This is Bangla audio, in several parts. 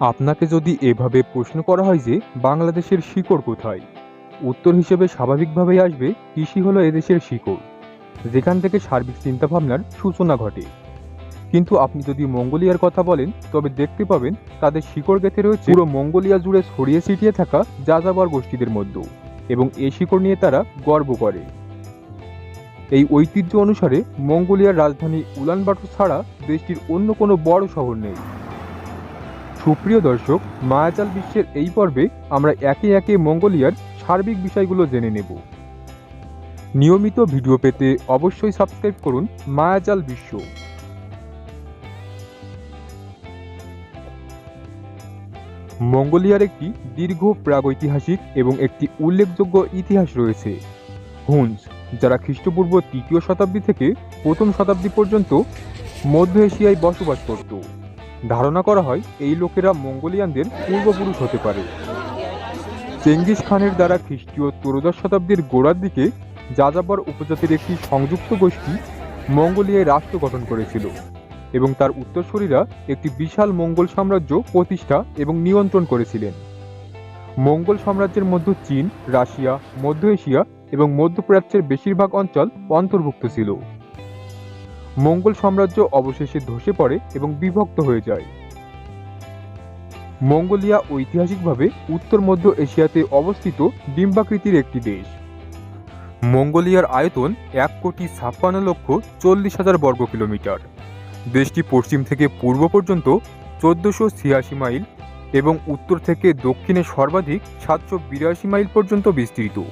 আপনাকে যদি এভাবে প্রশ্ন করা হয় যে বাংলাদেশের শিকড় কোথায়, উত্তর হিসেবে স্বাভাবিকভাবেই আসবে কৃষি হলো এদেশের শিকড়, যেখান থেকে সার্বিক চিন্তাভাবনার সূচনা ঘটে। কিন্তু আপনি যদি মঙ্গোলিয়ার কথা বলেন, তবে দেখতে পাবেন তাদের শিকড় গেঁথে রয়েছে পুরো মঙ্গোলিয়া জুড়ে ছড়িয়ে ছিটিয়ে থাকা যাযাবর গোষ্ঠীদের মধ্যে এবং এই শিকড় নিয়ে তারা গর্ব করে। এই ঐতিহ্য অনুসারে মঙ্গোলিয়ার রাজধানী উলানবাটর ছাড়া দেশটির অন্য কোনো বড় শহর নেই। সুপ্রিয় দর্শক, মায়াজাল বিশ্বের এই পর্বে আমরা একে একে মঙ্গোলিয়ার সার্বিক বিষয়গুলো জেনে নেব। নিয়মিত ভিডিও পেতে অবশ্যই সাবস্ক্রাইব করুন মায়াজাল বিশ্ব। মঙ্গোলিয়ার একটি দীর্ঘ প্রাগৈতিহাসিক এবং একটি উল্লেখযোগ্য ইতিহাস রয়েছে। হুঞ্জ যারা খ্রিস্টপূর্ব তৃতীয় শতাব্দী থেকে প্রথম শতাব্দী পর্যন্ত মধ্য এশিয়ায় বসবাস করত। ধারণা করা হয় এই লোকেরা মঙ্গোলিয়ানদের পূর্বপুরুষ হতে পারে। চেঙ্গিস খানের দ্বারা খ্রিস্টীয় ত্রয়োদশ শতাব্দীর গোড়ার দিকে যাযাবর উপজাতির একটি সংযুক্ত গোষ্ঠী মঙ্গোলিয়ায় রাষ্ট্র গঠন করেছিল এবং তার উত্তরসূরিরা একটি বিশাল মঙ্গল সাম্রাজ্য প্রতিষ্ঠা এবং নিয়ন্ত্রণ করেছিলেন। মঙ্গল সাম্রাজ্যের মধ্যে চীন, রাশিয়া, মধ্য এশিয়া এবং মধ্যপ্রাচ্যের বেশিরভাগ অঞ্চল অন্তর্ভুক্ত ছিল। মঙ্গল সাম্রাজ্য অবশেষে ধসে পড়ে এবং বিভক্ত হয়ে যায়। মঙ্গোলিয়া ঐতিহাসিকভাবে উত্তর মধ্য এশিয়াতে অবস্থিত ডিম্বাকৃতির একটি দেশ। মঙ্গোলিয়ার আয়তন এক কোটি ছাপ্পান্ন লক্ষ চল্লিশ হাজার বর্গ কিলোমিটার। দেশটি পশ্চিম থেকে পূর্ব পর্যন্ত চোদ্দশো ছিয়াশি মাইল এবং উত্তর থেকে দক্ষিণে সর্বাধিক সাতশো বিরাশি মাইল পর্যন্ত বিস্তৃত।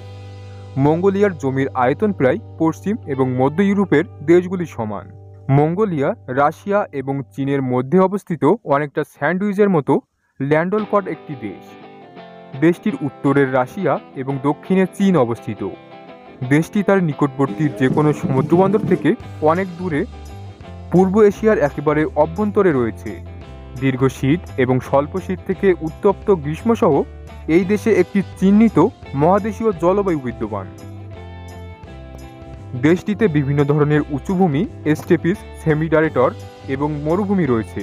মঙ্গোলিয়ার জমির আয়তন প্রায় পশ্চিম এবং মধ্য ইউরোপের দেশগুলির সমান। মঙ্গোলিয়া, রাশিয়া এবং চীনের মধ্যে অবস্থিত অনেকটা স্যান্ডউইচের মতো ল্যান্ডলকট একটি দেশ। দেশটির উত্তরের রাশিয়া এবং দক্ষিণে চীন অবস্থিত। দেশটি তার নিকটবর্তী যে কোনো সমুদ্রবন্দর থেকে অনেক দূরে পূর্ব এশিয়ার একেবারে অভ্যন্তরে রয়েছে। দীর্ঘ শীত এবং স্বল্প শীত থেকে উত্তপ্ত গ্রীষ্মসহ এই দেশে একটি চিহ্নিত মহাদেশীয় জলবায়ু বিদ্যমান। দেশটিতে বিভিন্ন ধরনের উঁচুভূমি এস্টেপিস সেমিডারেটর এবং মরুভূমি রয়েছে।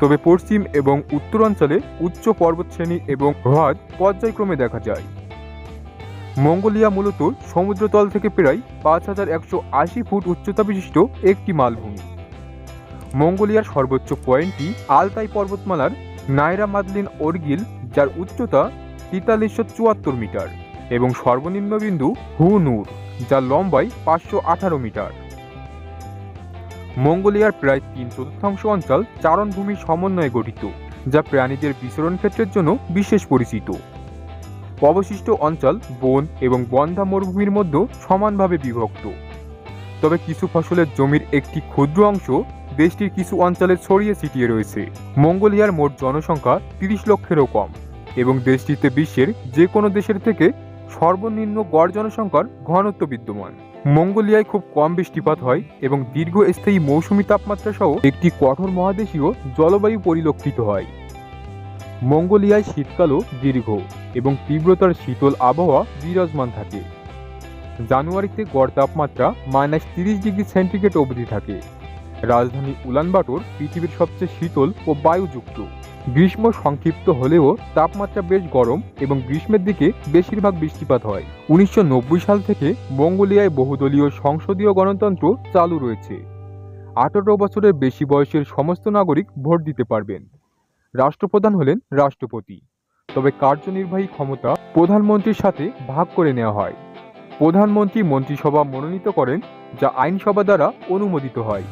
তবে পশ্চিম এবং উত্তরাঞ্চলে উচ্চ পর্বতশ্রেণী এবং হ্রদ পর্যায়ক্রমে দেখা যায়। মঙ্গোলিয়া মূলত সমুদ্রতল থেকে প্রায় পাঁচ হাজার একশো আশি ফুট উচ্চতা বিশিষ্ট একটি মালভূমি। মঙ্গোলিয়ার সর্বোচ্চ পয়েন্টটি আলতাই পর্বতমালার নাইরা মাদলিন ওরগিল যার উচ্চতা তেতাল্লিশশো চুয়াত্তর মিটার এবং সর্বনিম্ন বিন্দু হু নূর, যার লম্বাই পাঁচশো আঠারো মিটার। মঙ্গোলিয়ার প্রায় তিন চতুর্থাংশ অঞ্চল চারণভূমির সমন্বয়ে গঠিত, যা প্রাণীদের বিচরণ ক্ষেত্রের জন্য বিশেষ পরিচিত। অবশিষ্ট অঞ্চল বন এবং বন্ধা মরুভূমির মধ্যে সমানভাবে বিভক্ত। তবে কিছু ফসলের জমির একটি ক্ষুদ্র অংশ দেশটির কিছু অঞ্চলে ছড়িয়ে ছিটিয়ে রয়েছে। মঙ্গোলিয়ার মোট জনসংখ্যা তিরিশ লক্ষেরও কম। এবং দেশটিতে বিশ্বের যে কোনো দেশের থেকে সর্বনিম্ন গড় জনসংখ্যার ঘনত্ব বিদ্যমান। মঙ্গোলিয়ায় খুব কম বৃষ্টিপাত হয় এবং দীর্ঘস্থায়ী মৌসুমী তাপমাত্রা সহ একটি কঠোর মহাদেশীয় জলবায়ু পরিলক্ষিত হয়। মঙ্গোলিয়ায় শীতকালও দীর্ঘ এবং তীব্রতার শীতল আবহাওয়া বিরাজমান থাকে। জানুয়ারিতে গড় তাপমাত্রা মাইনাস তিরিশ ডিগ্রি সেন্টিগ্রেড অবধি থাকে। রাজধানী উলানবাটর পৃথিবীর সবচেয়ে শীতল ও বায়ুযুক্ত। গ্রীষ্ম সংক্ষিপ্ত হলেও তাপমাত্রা বেশ গরম এবং গ্রীষ্মের দিকে বেশিরভাগ বৃষ্টিপাত হয়। উনিশশো নব্বই সাল থেকে মঙ্গোলিয়ায় বহুদলীয় সংসদীয় গণতন্ত্র চালু রয়েছে। আঠারো বছরের বেশি বয়সের সমস্ত নাগরিক ভোট দিতে পারবেন। রাষ্ট্রপ্রধান হলেন রাষ্ট্রপতি। তবে কার্যনির্বাহী ক্ষমতা প্রধানমন্ত্রীর সাথে ভাগ করে নেওয়া হয়। প্রধানমন্ত্রী মন্ত্রিসভা মনোনীত করেন, যা আইনসভা দ্বারা অনুমোদিত হয়।